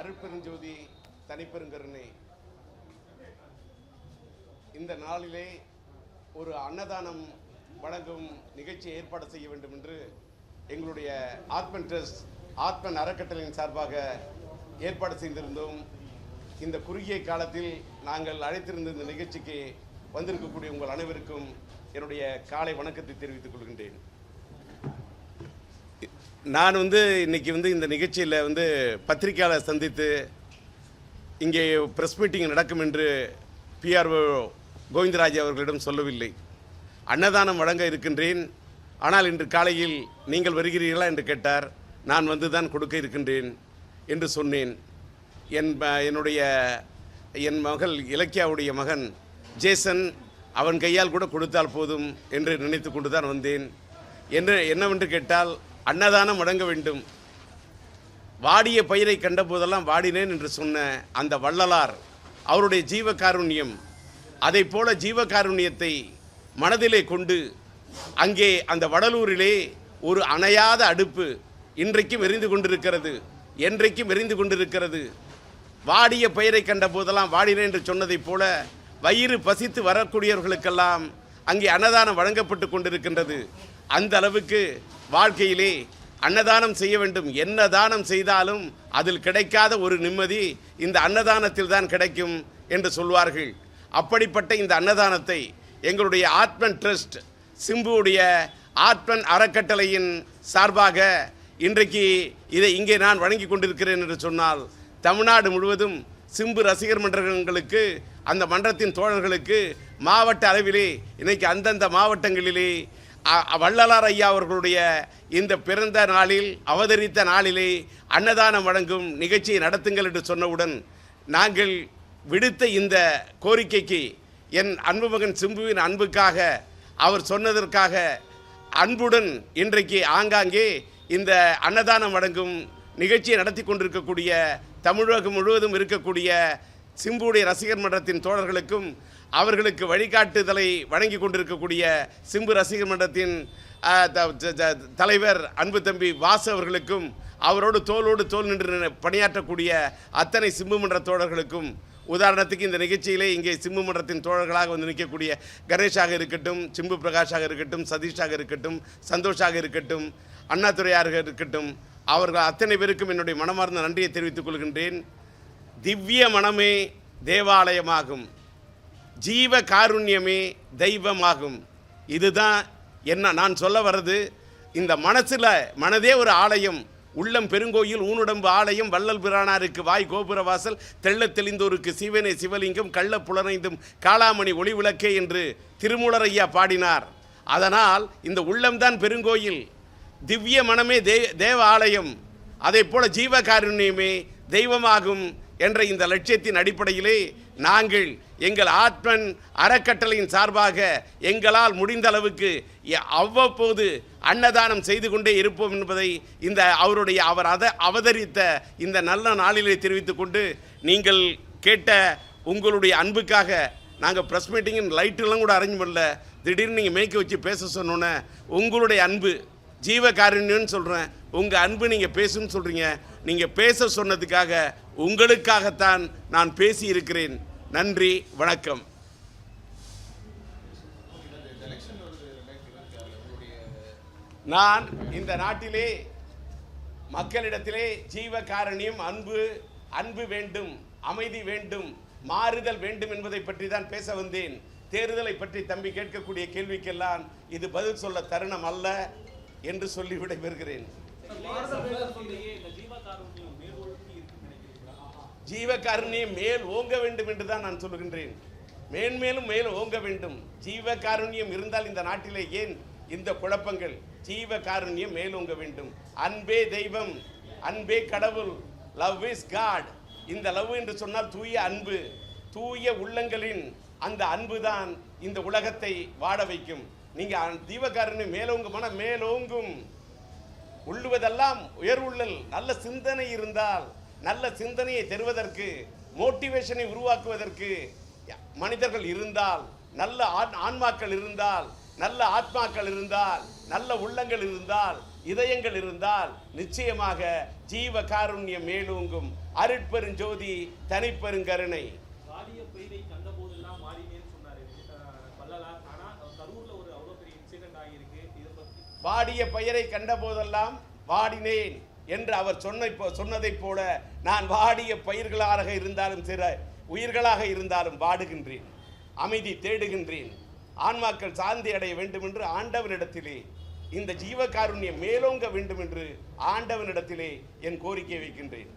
அருட்பெருஞ்சோதி தனிப்பெருங்கருணை. இந்த நாளிலே ஒரு அன்னதானம் வழங்கும் நிகழ்ச்சியை ஏற்பாடு செய்ய வேண்டும் என்று எங்களுடைய ஆத்மன் ட்ரஸ்ட் ஆத்மன் அறக்கட்டளையின் சார்பாக ஏற்பாடு செய்திருந்தோம். இந்த குறுகிய காலத்தில் நாங்கள் அழைத்திருந்த இந்த நிகழ்ச்சிக்கு வந்திருக்கக்கூடிய உங்கள் அனைவருக்கும் என்னுடைய காலை வணக்கத்தை தெரிவித்துக் கொள்கின்றேன். நான் வந்து இன்றைக்கி வந்து இந்த நிகழ்ச்சியில் வந்து பத்திரிக்கையாளர் சந்தித்து இங்கே ப்ரெஸ் மீட்டிங் நடக்கும் என்று பிஆர்ஓ கோவிந்தராஜ் அவர்களிடம் சொல்லவில்லை. அன்னதானம் வழங்க இருக்கின்றேன். ஆனால் இன்று காலையில் நீங்கள் வருகிறீர்களா என்று கேட்டார். நான் வந்து தான் கொடுக்க இருக்கின்றேன் என்று சொன்னேன். என் என்னுடைய என் மகள் இலக்கியாவுடைய மகன் ஜேசன் அவன் கையால் கூட கொடுத்தால் போதும் என்று நினைத்து கொண்டு தான் வந்தேன். என்று என்னவென்று கேட்டால் அன்னதானம் வழங்க வேண்டும். வாடிய பயிரை கண்டபோதெல்லாம் வாடினேன் என்று சொன்ன அந்த வள்ளலார் அவருடைய ஜீவகாருண்யம் அதை போல ஜீவகாருண்யத்தை மனதிலே கொண்டு அங்கே அந்த வடலூரிலே ஒரு அணையாத அடுப்பு இன்றைக்கும் எரிந்து கொண்டிருக்கிறது என்றைக்கும் எரிந்து கொண்டிருக்கிறது. வாடிய பயிரை கண்ட போதெல்லாம் வாடினேன் என்று சொன்னதைப் போல வயிறு பசித்து வரக்கூடியவர்களுக்கெல்லாம் அங்கே அன்னதானம் வழங்கப்பட்டு கொண்டிருக்கின்றது. அந்த அளவுக்கு வாழ்க்கையிலே அன்னதானம் செய்ய வேண்டும். என்ன தானம் செய்தாலும் அதில் கிடைக்காத ஒரு நிம்மதி இந்த அன்னதானத்தில் தான் கிடைக்கும் என்று சொல்வார்கள். அப்படிப்பட்ட இந்த அன்னதானத்தை எங்களுடைய ஆத்மன் ட்ரஸ்ட் சிம்புவுடைய ஆத்மன் அறக்கட்டளையின் சார்பாக இன்றைக்கு இதை இங்கே நான் வழங்கி கொண்டிருக்கிறேன் என்று சொன்னால் தமிழ்நாடு முழுவதும் சிம்பு ரசிகர் மன்றங்களுக்கு அந்த மன்றத்தின் தோழர்களுக்கு மாவட்ட அளவிலே இன்றைக்கு அந்தந்த மாவட்டங்களிலே வள்ளலார் ஐயா அவர்களுடைய இந்த பிறந்த நாளில் அவதரித்த நாளிலே அன்னதானம் வழங்கும் நிகழ்ச்சியை நடத்துங்கள் என்று சொன்னவுடன் நாங்கள் விடுத்த இந்த கோரிக்கைக்கு என் அன்பு மகன் சிம்புவின் அன்புக்காக அவர் சொன்னதற்காக அன்புடன் இன்றைக்கு ஆங்காங்கே இந்த அன்னதானம் வழங்கும் நிகழ்ச்சியை நடத்தி கொண்டிருக்கக்கூடிய தமிழகம் முழுவதும் இருக்கக்கூடிய சிம்புடைய ரசிகர் மன்றத்தின் தோழர்களுக்கும் அவர்களுக்கு வழிகாட்டுதலை வழங்கி கொண்டிருக்கக்கூடிய சிம்பு ரசிகர் மன்றத்தின் த- தலைவர் அன்பு தம்பி வாசு அவர்களுக்கும் அவரோடு தோளோடு தோல் நின்று பணியாற்றக்கூடிய அத்தனை சிம்பு மன்ற தோழர்களுக்கும் உதாரணத்துக்கு இந்த நிகழ்ச்சியிலே இங்கே சிம்பு மன்றத்தின் தோழர்களாக வந்து நிற்கக்கூடிய கணேஷாக இருக்கட்டும் சிம்பு பிரகாஷாக இருக்கட்டும் சதீஷாக இருக்கட்டும் சந்தோஷாக இருக்கட்டும் அண்ணாதுரையாக இருக்கட்டும் அவர்கள் அத்தனை பேருக்கும் என்னுடைய மனமார்ந்த நன்றியை தெரிவித்துக் கொள்கின்றேன். திவ்ய மனமே தேவாலயமாகும். ஜீவ காருண்யமே தெய்வமாகும். இதுதான் என்ன நான் சொல்ல வர்றது? இந்த மனசில் மனதே ஒரு ஆலயம். உள்ளம் பெருங்கோயில் ஊனுடம்பு ஆலயம் வள்ளல் பிரானாருக்கு வாய் கோபுரவாசல் தெள்ள தெளிந்தோருக்கு சிவனே சிவலிங்கம் கள்ள புலனைந்தும் காளாமணி ஒளி விளக்கே என்று திருமூலரையா பாடினார். அதனால் இந்த உள்ளம்தான் பெருங்கோயில். திவ்ய மனமே தே தேவ ஆலயம். அதே போல ஜீவகாருண்யமே தெய்வமாகும் என்ற இந்த லட்சியத்தின் அடிப்படையிலே நாங்கள் எங்கள் ஆத்மன் அறக்கட்டளையின் சார்பாக எங்களால் முடிந்த அளவுக்கு அவ்வப்போது அன்னதானம் செய்து கொண்டே இருப்போம் என்பதை இந்த அவருடைய அவர் அதை அவதரித்த இந்த நல்ல நாளிலே தெரிவித்துக் கொண்டு நீங்கள் கேட்ட உங்களுடைய அன்புக்காக நாங்கள் ப்ரெஸ் மீட்டிங்கின் லைட்டெல்லாம் கூட அரேஞ்ச் பண்ணல. திடீர்னு நீங்கள் மேய்க்க வச்சு பேச சொன்னோன்னே உங்களுடைய அன்பு ஜீவகாருண்யம்னு சொல்கிறேன் உங்கள் அன்பு நீங்கள் பேசுன்னு சொல்கிறீங்க நீங்கள் பேச சொன்னதுக்காக உங்களுக்காகத்தான் நான் பேசி இருக்கிறேன். நன்றி வணக்கம். நான் இந்த நாட்டிலே மக்களிடத்திலே ஜீவகாரணியம் அன்பு அன்பு வேண்டும் அமைதி வேண்டும் மாறுதல் வேண்டும் என்பதை பற்றி தான் பேச வந்தேன். தேர்தலை பற்றி தம்பி கேட்கக்கூடிய கேள்விக்கெல்லாம் இது பதில் சொல்ல தருணம் அல்ல என்று சொல்லி விடைபெறுகிறேன். ஜீவகாருண்யம் மேல் ஓங்க வேண்டும் என்று தான் நான் சொல்லுகின்றேன். மேன்மேலும் மேல் ஓங்க வேண்டும். ஜீவகாருண்யம் இருந்தால் இந்த நாட்டிலே ஏன் இந்த குழப்பங்கள்? ஜீவகாருண்யம் மேலோங்க வேண்டும். அன்பே தெய்வம் அன்பே கடவுள் லவ் இஸ் காட். இந்த லவ் என்று சொன்னால் தூய அன்பு தூய உள்ளங்களின் அந்த அன்பு தான் இந்த உலகத்தை வாட வைக்கும். நீங்கள் அ- மேலோங்குமான மேலோங்கும் உள்ளுவதெல்லாம் உயர்வுள்ளல் நல்ல சிந்தனை இருந்தால் நல்ல சிந்தனையை தருவதற்கு மோட்டிவேஷனை உருவாக்குவதற்கு மனிதர்கள் இருந்தால் நல்ல ஆன்மாக்கள் இருந்தால் நல்ல ஆத்மாக்கள் இருந்தால் நல்ல உள்ளங்கள் இருந்தால் இதயங்கள் இருந்தால் நிச்சயமாக ஜீவ காருண்யம் மேலோங்கும் அருட்பெருஞ்சோதி தனிப்பெருங்கருணை. வாடிய பெயரை கண்டபோதெல்லாம் வாடினேன். என்று அவர் சொன்ன சொன்னதைப் போல நான் வாடிய பயிர்களாக இருந்தாலும் சிற உயிர்களாக இருந்தாலும் வாடுகின்றேன். அமைதி தேடுகின்றேன். ஆன்மாக்கள் சாந்தி அடைய வேண்டும் என்று ஆண்டவனிடத்திலே இந்த ஜீவகாருண்யம் மேலோங்க வேண்டும் என்று ஆண்டவனிடத்திலே என் கோரிக்கை வைக்கின்றேன்.